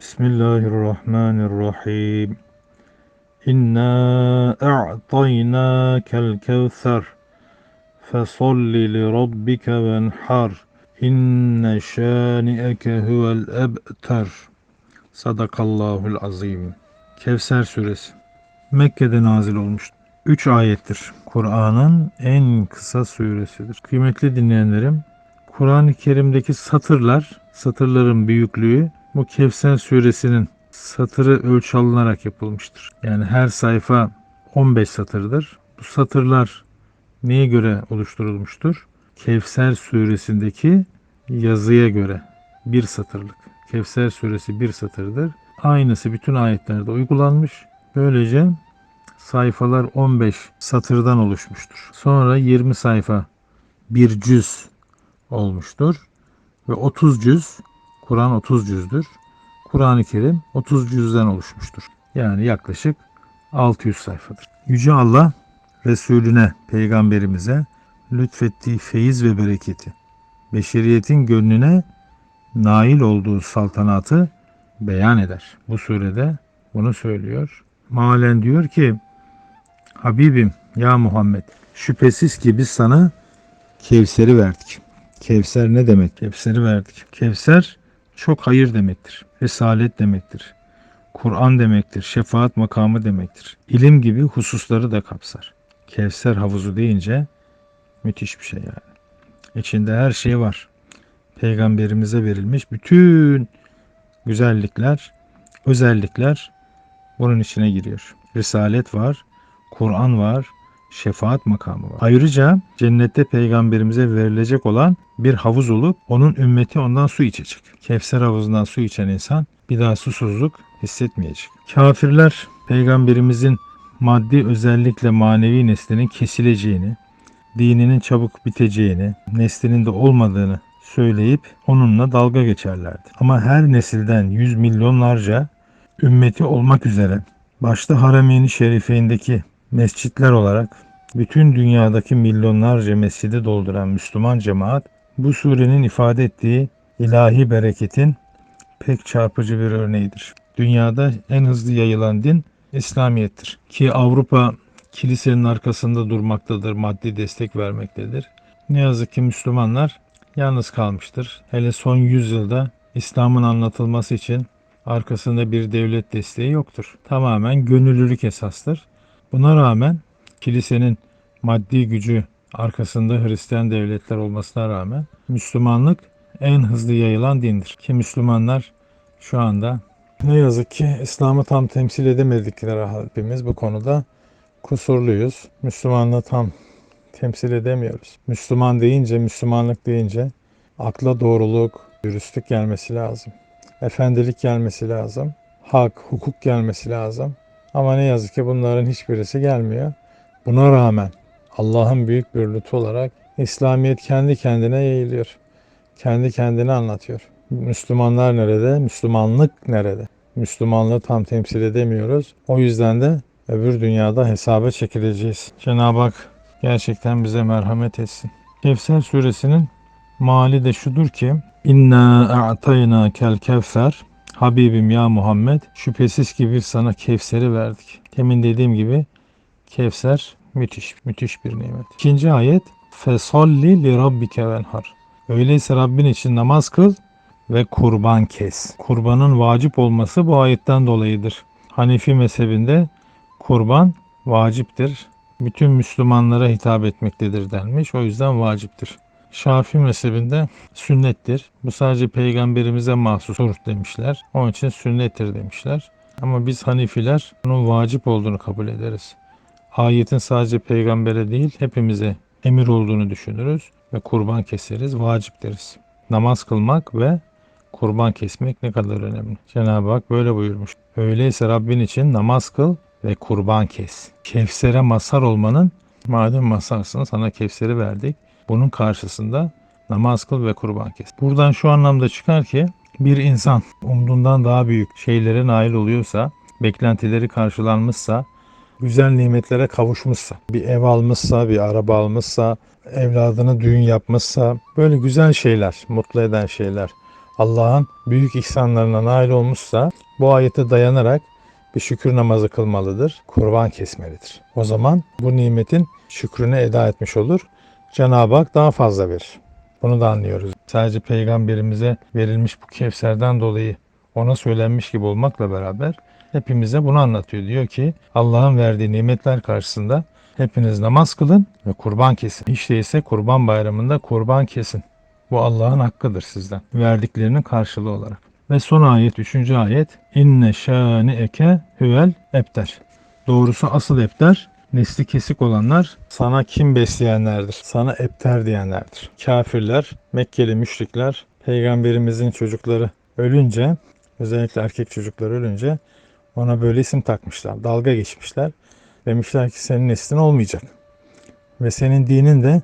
Bismillahirrahmanirrahim. İnna a'taynakel kevser. Fesalli li rabbike venhar. İnne şani'eke huvel ebter. Sadakallahul azim. Kevser suresi. Mekke'de nazil olmuştur. 3 ayettir. Kur'an'ın en kısa suresidir. Kıymetli dinleyenlerim, Kur'an-ı Kerim'deki satırlar, satırların büyüklüğü bu Kevser suresinin satırı ölçü alınarak yapılmıştır. Yani her sayfa 15 satırdır. Bu satırlar neye göre oluşturulmuştur? Kevser suresindeki yazıya göre bir satırlık. Kevser suresi bir satırdır. Aynısı bütün ayetlerde uygulanmış. Böylece sayfalar 15 satırdan oluşmuştur. Sonra 20 sayfa bir cüz olmuştur. Ve 30 cüz, Kur'an 30 cüzdür. Kur'an-ı Kerim 30 cüzden oluşmuştur. Yani yaklaşık 600 sayfadır. Yüce Allah Resulüne, peygamberimize lütfettiği feyiz ve bereketi, beşeriyetin gönlüne nail olduğu saltanatı beyan eder. Bu surede bunu söylüyor. Malen diyor ki Habibim ya Muhammed şüphesiz ki biz sana Kevser'i verdik. Kevser ne demek? Kevser'i verdik. Kevser çok hayır demektir. Resalet demektir. Kur'an demektir. Şefaat makamı demektir. İlim gibi hususları da kapsar. Kevser havuzu deyince müthiş bir şey yani. İçinde her şey var. Peygamberimize verilmiş bütün güzellikler, özellikler bunun içine giriyor. Risalet var, Kur'an var, şefaat makamı var. Ayrıca cennette peygamberimize verilecek olan bir havuz olup onun ümmeti ondan su içecek. Kevser havuzundan su içen insan bir daha susuzluk hissetmeyecek. Kafirler peygamberimizin maddi özellikle manevi neslinin kesileceğini, dininin çabuk biteceğini, neslinin de olmadığını söyleyip onunla dalga geçerlerdi. Ama her nesilden yüz milyonlarca ümmeti olmak üzere başta Haremeyn-i Şerife'indeki mescitler olarak bütün dünyadaki milyonlarca mescidi dolduran Müslüman cemaat bu surenin ifade ettiği ilahi bereketin pek çarpıcı bir örneğidir. Dünyada en hızlı yayılan din İslamiyettir. Ki Avrupa kilisenin arkasında durmaktadır, maddi destek vermektedir. Ne yazık ki Müslümanlar yalnız kalmıştır. Hele son yüzyılda İslam'ın anlatılması için arkasında bir devlet desteği yoktur. Tamamen gönüllülük esastır. Buna rağmen kilisenin maddi gücü arkasında Hristiyan devletler olmasına rağmen Müslümanlık en hızlı yayılan dindir. Ki Müslümanlar şu anda ne yazık ki İslam'ı tam temsil edemedikleri hepimiz bu konuda kusurluyuz. Müslümanlığı tam temsil edemiyoruz. Müslüman deyince, Müslümanlık deyince akla doğruluk, dürüstlük gelmesi lazım. Efendilik gelmesi lazım. Hak, hukuk gelmesi lazım. Ama ne yazık ki bunların hiçbirisi gelmiyor. Buna rağmen Allah'ın büyük bir lütfu olarak İslamiyet kendi kendine yayılıyor. Kendi kendine anlatıyor. Müslümanlar nerede? Müslümanlık nerede? Müslümanlığı tam temsil edemiyoruz. O yüzden de öbür dünyada hesaba çekileceğiz. Cenab-ı Hak gerçekten bize merhamet etsin. Kevser suresinin mali de şudur ki İnna a'tayna kel kevser Habibim ya Muhammed şüphesiz ki biz sana Kevser'i verdik. Temin dediğim gibi Kevser müthiş, müthiş bir nimet. İkinci ayet Fesalli li rabbike venhar. Öyleyse Rabbin için namaz kıl ve kurban kes. Kurbanın vacip olması bu ayetten dolayıdır. Hanefi mezhebinde kurban vaciptir. Bütün Müslümanlara hitap etmektedir denmiş. O yüzden vaciptir. Şafii mezhebinde sünnettir. Bu sadece peygamberimize mahsustur demişler. Onun için sünnettir demişler. Ama biz Hanifiler bunun vacip olduğunu kabul ederiz. Ayetin sadece peygambere değil hepimize emir olduğunu düşünürüz ve kurban keseriz, vacip deriz. Namaz kılmak ve kurban kesmek ne kadar önemli. Cenab-ı Hak böyle buyurmuş. Öyleyse Rabbin için namaz kıl ve kurban kes. Kevser'e mazhar olmanın madem mazharsın sana Kevser'i verdik. Bunun karşısında namaz kıl ve kurban kes. Buradan şu anlamda çıkar ki bir insan umduğundan daha büyük şeylere nail oluyorsa, beklentileri karşılanmışsa, güzel nimetlere kavuşmuşsa, bir ev almışsa, bir araba almışsa, evladına düğün yapmışsa, böyle güzel şeyler, mutlu eden şeyler, Allah'ın büyük ihsanlarına nail olmuşsa bu ayete dayanarak bir şükür namazı kılmalıdır, kurban kesmelidir. O zaman bu nimetin şükrünü eda etmiş olur. Cenab-ı Hak daha fazla verir. Bunu da anlıyoruz. Sadece peygamberimize verilmiş bu Kevser'den dolayı ona söylenmiş gibi olmakla beraber hepimize bunu anlatıyor. Diyor ki Allah'ın verdiği nimetler karşısında hepiniz namaz kılın ve kurban kesin. Hiç değilse kurban bayramında kurban kesin. Bu Allah'ın hakkıdır sizden. Verdiklerinin karşılığı olarak. Ve son ayet, üçüncü ayet. İnne şâni eke hüvel ebter. Doğrusu asıl ebter, nesli kesik olanlar sana kim besleyenlerdir. Sana ebter diyenlerdir. Kafirler, Mekkeli müşrikler, peygamberimizin çocukları ölünce, özellikle erkek çocukları ölünce ona böyle isim takmışlar. Dalga geçmişler. Demişler ki senin neslin olmayacak. Ve senin dinin de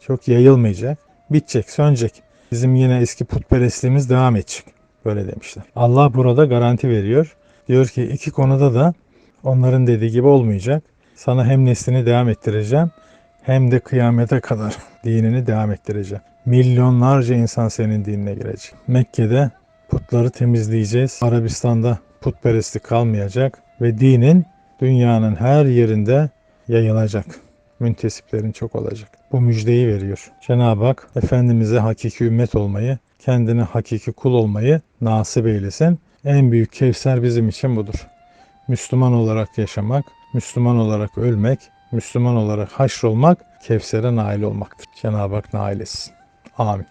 çok yayılmayacak. Bitecek, sönecek. Bizim yine eski putperestliğimiz devam edecek. Böyle demişler. Allah burada garanti veriyor. Diyor ki iki konuda da onların dediği gibi olmayacak. Sana hem neslini devam ettireceğim hem de kıyamete kadar dinini devam ettireceğim. Milyonlarca insan senin dinine girecek. Mekke'de putları temizleyeceğiz. Arabistan'da putperestlik kalmayacak ve dinin dünyanın her yerinde yayılacak. Müntesiplerin çok olacak. Bu müjdeyi veriyor. Cenab-ı Hak Efendimiz'e hakiki ümmet olmayı, kendine hakiki kul olmayı nasip eylesin. En büyük kevser bizim için budur. Müslüman olarak yaşamak, Müslüman olarak ölmek, Müslüman olarak haşrolmak, Kevser'e nail olmaktır. Cenab-ı Hak nail etsin. Amin.